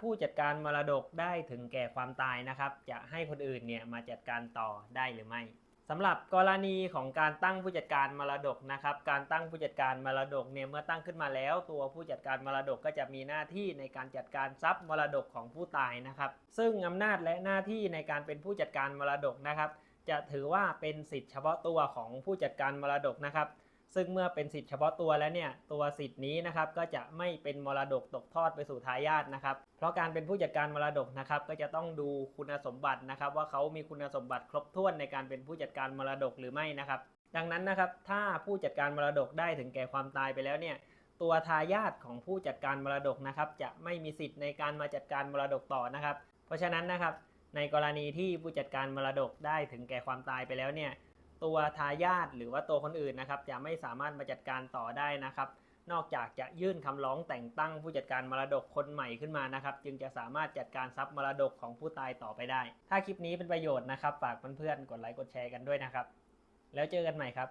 ผู้จัดการมรดกได้ถึงแก่ความตายนะครับ จะให้คนอื่นเนี่ยมาจัดการต่อได้หรือไม่สำหรับกรณีของการตั้งผู้จัดการมรดกนะครับ การตั้งผู้จัดการมรดกเนี่ยเมื่อตั้งขึ้นมาแล้ว ตัวผู้จัดการมรดกก็จะมีหน้าที่ในการจัดการทรัพย์มรดกของผู้ตายนะครับ ซึ่งอำนาจและหน้าที่ในการเป็นผู้จัดการมรดกนะครับ จะถือว่าเป็นสิทธิ์เฉพาะตัวของผู้จัดการมรดกนะครับ ซึ่งเมื่อเป็นสิทธิ์เฉพาะตัวแล้วเนี่ยตัวสิทธิ์นี้นะครับก็จะไม่เป็นมรดกตกทอดไปสู่ทายาทนะครับ เพราะการเป็นผู้จัดการมรดกนะครับก็จะต้องดูคุณสมบัตินะครับ ว่าเขามีคุณสมบัติครบถ้วนในการเป็นผู้จัดการมรดกหรือไม่นะครับ ดังนั้นนะครับถ้าผู้จัดการมรดกได้ถึงแก่ความตายไปแล้วเนี่ยตัวทายาทของผู้จัดการมรดกนะครับ จะไม่มีสิทธิ์ในการมาจัดการมรดกต่อนะครับ เพราะฉะนั้นนะครับในกรณีที่ผู้จัดการมรดกได้ถึงแก่ความตายไปแล้วเนี่ย ตัวทายาทหรือว่าตัวคนอื่นนะครับ จะไม่สามารถมาจัดการต่อได้นะครับ นอกจากจะยื่นคำร้องแต่งตั้งผู้จัดการมรดกคนใหม่ขึ้นมานะครับ จึงจะสามารถจัดการทรัพย์มรดกของผู้ตายต่อไปได้ ถ้าคลิปนี้เป็นประโยชน์นะครับ ฝากเพื่อนๆกดไลค์กดแชร์กันด้วยนะครับ แล้วเจอกันใหม่ครับ